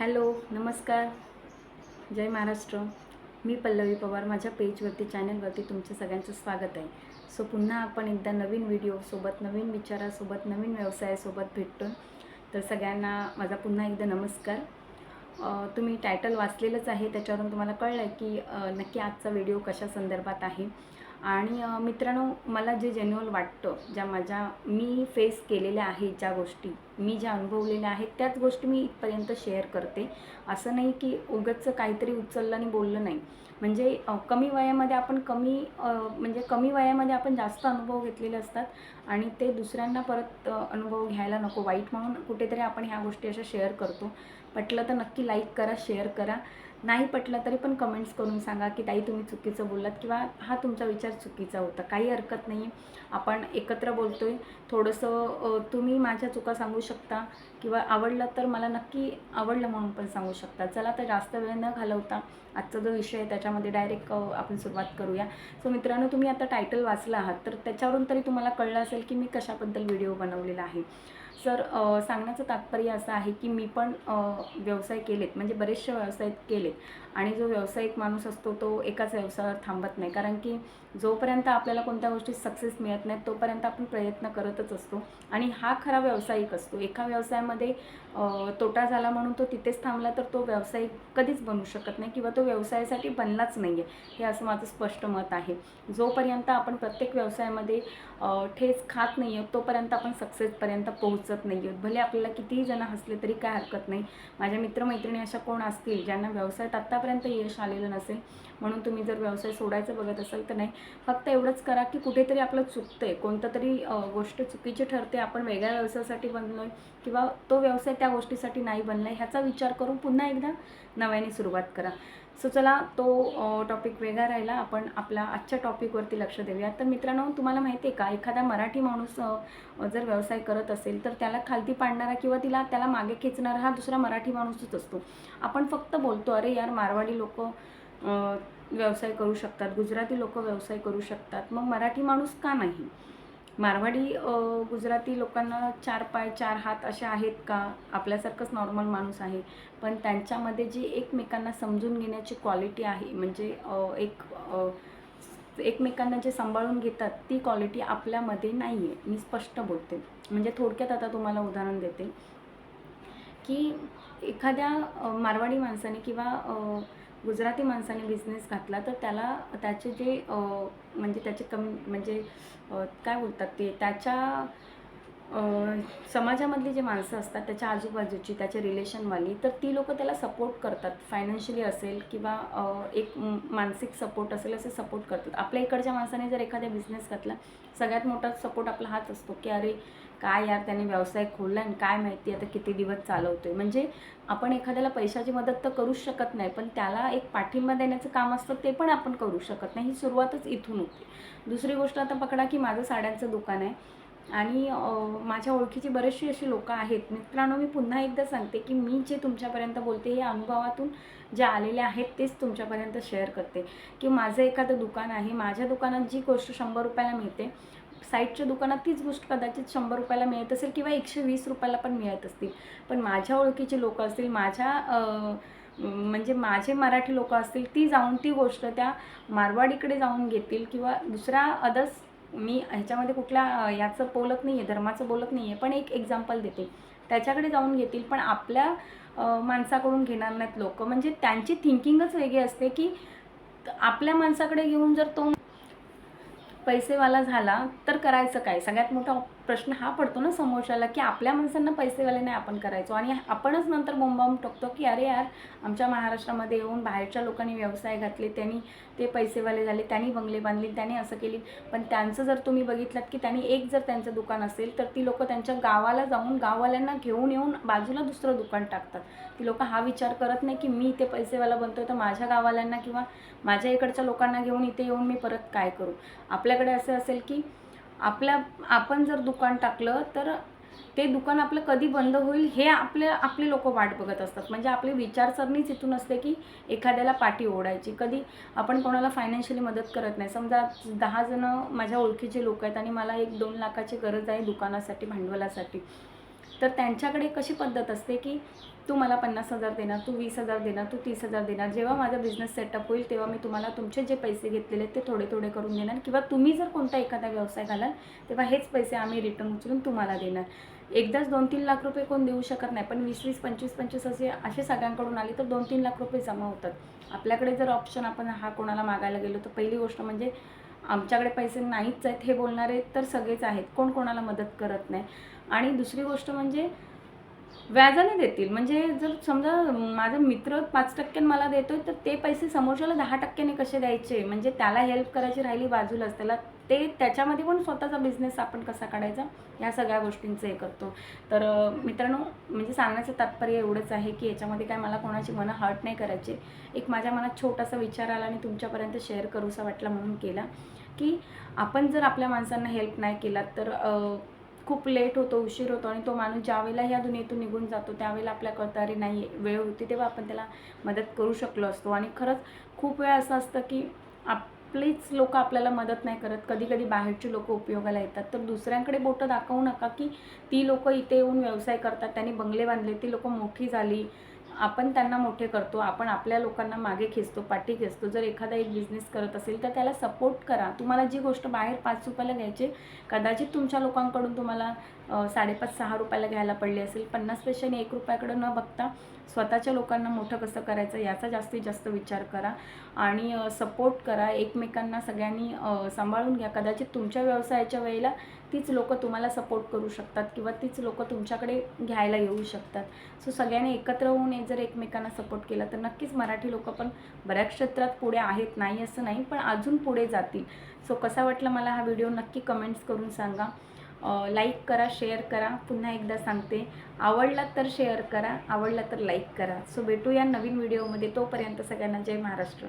Hello नमस्कार. जय महाराष्ट्र. मी पल्लवी पवार माझ्या पेजवरती चॅनलवरती तुमचं सगळ्यांचं स्वागत आहे. सो पुन्हा आपण एकदा नवीन व्हिडिओसोबत नवीन विचारासोबत नवीन व्यवसायासोबत भेटतो. तर सगळ्यांना माझा पुन्हा एकदा नमस्कार. तुम्ही टायटल वाचलेलंच आहे त्याच्यावरून तुम्हाला कळलं आहे की नक्की आजचा व्हिडिओ कशा संदर्भात आहे? आणि मित्रांनो मला जे जेन्युअल वाटतं ज्या माझ्या मी फेस केलेल्या आहेत ज्या गोष्टी मी ज्या अनुभवलेल्या आहेत त्याच गोष्टी मी इथपर्यंत शेअर करते. असं नाही की उगतचं काहीतरी उचललं आणि बोललं नाही. म्हणजे कमी वयामध्ये आपण कमी म्हणजे कमी वयामध्ये आपण जास्त अनुभव घेतलेले असतात आणि ते दुसऱ्यांना परत अनुभव घ्यायला नको. वाईट म्हणून कुठेतरी आपण ह्या गोष्टी अशा शेअर करतो. पटलं तर नक्की लाईक करा शेअर करा. नाही पटलं तरी पण कमेंट्स करून सांगा की ताई तुम्ही चुकीचं बोललात किंवा हा तुमचा विचार चुकीचा होता. काही हरकत नाही. आपण एकत्र बोलतो आहे थोडंसं तुम्ही माझ्या चुका सांगू शकता किंवा आवडलं तर मला नक्की आवडलं म्हणून पण सांगू शकता. चला तर जास्त वेळ न घालवता आजचा जो विषय आहे त्याच्यामध्ये डायरेक्ट आपण सुरुवात करूया. सो मित्रांनो तुम्ही आता टायटल वाचला आहात. तर त्याच्यावरून तरी तुम्हाला कळलं असेल की मी कशाबद्दल व्हिडिओ बनवलेला आहे. सर सांगण्याचं तात्पर्य असं आहे की मी पण व्यवसाय केलेत म्हणजे बरेचसे व्यवसाय केलेत. आणि जो व्यावसायिक माणूस असतो तो एकाच व्यवसायावर थांबत नाही. कारण की जोपर्यंत आपल्याला कोणत्या गोष्टीत सक्सेस मिळत नाही तोपर्यंत आपण प्रयत्न करतच असतो. आणि हा खरा व्यावसायिक असतो. एका व्यवसायामध्ये तोटा झाला म्हणून तो तिथेच थांबला तर तो व्यावसायिक कधीच बनू शकत नाही किंवा तो व्यवसायासाठी बनलाच नाही आहे हे असं माझं स्पष्ट मत आहे. जोपर्यंत आपण प्रत्येक व्यवसायामध्ये ठेच खात नाही आहोत तोपर्यंत आपण सक्सेसपर्यंत हसत नाही आहेत. भले आपल्याला कितीही जण हसले तरी काय हरकत नाही. माझ्या मित्रमैत्रिणी अशा कोण असतील ज्यांना व्यवसायात आत्तापर्यंत यश आलेलं नसेल म्हणून तुम्ही जर व्यवसाय सोडायचं बघत असाल तर नाही. फक्त एवढंच करा की कुठेतरी आपलं चुकतं आहे कोणतं तरी गोष्ट चुकीची ठरते आपण वेगळ्या व्यवसायासाठी बनलो आहे किंवा तो व्यवसाय त्या गोष्टीसाठी नाही बनला आहे ह्याचा विचार करून पुन्हा एकदा नव्याने सुरुवात करा. सो चला तो टॉपिक वेगळा राहिला. आपण आपला आजच्या टॉपिकवरती लक्ष देऊया तर मित्रांनो तुम्हाला माहिती आहे का? एखादा मराठी माणूस जर व्यवसाय करत असेल तर त्याला खालती पाडणारा किंवा तिला त्याला मागे खेचणारा हा दुसरा मराठी माणूसच असतो. आपण फक्त बोलतो अरे यार मारवाडी लोक व्यवसाय करू शकतात. गुजराती लोक व्यवसाय करू शकतात. मग मराठी माणूस का नाही? मारवाडी गुजराती लोकांना चार पाय चार हात असे आहेत का? आपल्यासारखंच नॉर्मल माणूस आहे. पण त्यांच्यामध्ये जी एकमेकांना समजून घेण्याची क्वालिटी आहे म्हणजे एक एकमेकांना जे सांभाळून घेतात ती क्वालिटी आपल्यामध्ये नाही आहे मी स्पष्ट बोलते. म्हणजे थोडक्यात आता तुम्हाला उदाहरण देते. की एखाद्या मारवाडी माणसाने किंवा गुजराती माणसाने बिझनेस घातला तर त्याला त्याचे जे म्हणजे त्याचे कम म्हणजे काय बोलतात ते त्याच्या समाजामधली जे माणसं असतात त्याच्या आजूबाजूची त्याच्या रिलेशनवाली तर ती लोक त्याला सपोर्ट करतात. फायनान्शियली असेल किंवा एक मानसिक सपोर्ट असेल असे सपोर्ट करतात. आपल्या इकडच्या माणसाने जर एखाद्या बिझनेस घातला सगळ्यात मोठा सपोर्ट आपला हाच असतो की अरे काय यार त्याने व्यवसाय खोलला आणि काय माहिती आता किती दिवस चालवतो आहे म्हणजे आपण एखाद्याला पैशाची मदत तर करूच शकत नाही पण त्याला एक पाठिंबा देण्याचं काम असतं ते पण आपण करू शकत नाही. ही सुरुवातच इथून होते. दुसरी गोष्ट आता पकडा की माझं साड्यांचं दुकान आहे. आणि माझ्या ओळखीची बरेचशी अशी लोकं आहेत. मित्रांनो मी पुन्हा एकदा सांगते की मी जे तुमच्यापर्यंत बोलते हे अनुभवातून जे आलेले आहेत तेच तुमच्यापर्यंत शेअर करते. की माझं एखादं दुकान आहे माझ्या दुकानात जी गोष्ट शंभर रुपयाला मिळते साईडच्या दुकानात तीच गोष्ट कदाचित शंभर रुपयाला मिळत असेल किंवा एकशे वीस रुपयाला पण मिळत असतील. पण माझ्या ओळखीचे लोकं असतील माझ्या म्हणजे माझे मराठी लोक असतील ती जाऊन ती गोष्ट त्या मारवाडीकडे जाऊन घेतील किंवा दुसऱ्या अदर्स मी ह्याच्यामध्ये कुठल्या याचं बोलत नाही आहे धर्माचं बोलत नाही आहे पण एक एक्झाम्पल देते. त्याच्याकडे जाऊन घेतील पण आपल्या माणसाकडून घेणार नाहीत लोक. म्हणजे त्यांची थिंकिंगच वेगळी असते की आपल्या माणसाकडे घेऊन जर तो पैसेवाला झाला तर करायचं काय? सगळ्यात मोठा प्रश्न हा पडतो ना समोरच्याला की आपल्या माणसांना पैसेवाले नाही आपण करायचो. आणि आपणच नंतर बोंबावून टाकतो की अरे यार आमच्या महाराष्ट्रामध्ये येऊन बाहेरच्या लोकांनी व्यवसाय घातले त्यांनी ते पैसेवाले झाले त्यांनी बंगले बांधले त्यांनी असं केली. पण त्यांचं जर तुम्ही बघितलं की त्यांनी एक जर त्यांचं दुकान असेल तर ती लोक त्यांच्या गावाला जाऊन गाववाल्यांना घेऊन येऊन बाजूला दुसरं दुकान टाकतात. ती लोकं हा विचार करत नाही की मी इथे पैसेवाला बनतोय तर माझ्या गावाल्यांना किंवा माझ्या इकडच्या लोकांना घेऊन इथे येऊन मी परत काय करू? आपल्याकडे असं असेल की आपल्या आपण जर दुकान टाकलं तर ते दुकान आपलं कधी बंद होईल हे आपल्या आपली लोक वाट बघत असतात. म्हणजे आपली विचारसरणीच इथून असते की एखाद्याला पाठी ओढायची. कधी आपण कोणाला फायनान्शियली मदत करत नाही. समजा दहा जणं माझ्या ओळखीचे लोक आहेत आणि मला एक दोन लाखाची गरज आहे दुकानासाठी भांडवलासाठी. तर त्यांच्याकडे कशी पद्धत असते की तू मला पन्नास हजार देणार तू वीस हजार देणार तू तीस हजार देणार जेव्हा माझा बिझनेस सेटअप होईल तेव्हा मी तुम्हाला तुमचे जे पैसे घेतलेले आहेत ते थोडे थोडे करून देणार. किंवा तुम्ही जर कोणता एखादा व्यवसाय घालाल तेव्हा हेच पैसे आम्ही रिटर्न उचलून तुम्हाला देणार. एकदाच दोन तीन लाख रुपये कोण देऊ शकत नाही पण वीस वीस पंचवीस पंचवीस असे असे सगळ्यांकडून आले तर दोन तीन लाख रुपये जमा होतात. आपल्याकडे जर ऑप्शन आपण हा कोणाला मागायला गेलो तर पहिली गोष्ट म्हणजे आमच्याकडे पैसे नाहीच आहेत हे बोलणारे तर सगळेच आहेत. कोण कोणाला मदत करत नाही. आणि दुसरी गोष्ट म्हणजे व्याजाने देतील. म्हणजे जर समजा माझा मित्र पाच टक्क्याने मला देतोय तर ते पैसे समोरच्याला दहा टक्क्याने कसे द्यायचे? म्हणजे त्याला हेल्प करायची राहिली बाजूलाच त्याला ते त्याच्यामध्ये पण स्वतःचा बिझनेस आपण कसा काढायचा? या सगळ्या गोष्टींचं हे करतो. तर मित्रांनो म्हणजे सांगण्याचं तात्पर्य एवढंच आहे की याच्यामध्ये काय मला कोणाची मनं हर्ट नाही करायची. एक माझ्या मनात छोटासा विचार आला आणि तुमच्यापर्यंत शेअर करूसा वाटला म्हणून केला की आपण जर आपल्या माणसांना हेल्प नाही केला तर खूप लेट होतो उशीर होतो आणि तो माणूस ज्यावेळेला ह्या दुनियेतून निघून जातो त्यावेळेला आपल्या कळतारी अरे नाही वेळ होती तेव्हा आपण त्याला मदत करू शकलो असतो. आणि खरंच खूप वेळा असं असतं की आपलीच लोक आपल्याला मदत नाही करत. कधी कधी बाहेरची लोक उपयोगाला येतात. तर दुसऱ्यांकडे बोटं दाखवू नका की ती लोक इथे येऊन व्यवसाय करतात. त्यांनी बंगले बांधले ती लोक मोठी झाली. आपण त्यांना मोठे करतो आपण आपल्या लोकांना मागे खेचतो पाठी खेचतो. जर एखादा एक बिझनेस करत असेल तर त्याला सपोर्ट करा. तुम्हाला जी गोष्ट बाहेर पाच रुपयाला घ्यायची कदाचित तुमच्या लोकांकडून तुम्हाला साडेपाच सहा रुपयाला घ्यायला पडली असेल. पन्नास पैशाने एक रुपयाकडं न बघता स्वतःच्या लोकांना मोठं कसं करायचं याचा जास्तीत जास्त विचार करा. आणि सपोर्ट करा. एकमेकांना सगळ्यांनी सांभाळून घ्या. कदाचित तुमच्या व्यवसायाच्या वेळेला तीच लोकं तुम्हाला सपोर्ट करू शकतात किंवा तीच लोकं तुमच्याकडे घ्यायला येऊ शकतात. सो सगळ्यांनी एकत्र होऊन एक जर एकमेकांना सपोर्ट केला तर नक्कीच मराठी लोक पण बऱ्याच क्षेत्रात पुढे आहेत नाही असं नाही पण अजून पुढे जातील. सो कसा वाटला मला हा व्हिडिओ नक्की कमेंट्स करून सांगा. लाईक करा शेअर करा. पुन्हा एकदा सांगते आवडला तर शेअर करा आवडला तर लाईक करा. सो भेटूया नवीन व्हिडिओमध्ये तोपर्यंत सगळ्यांना जय महाराष्ट्र.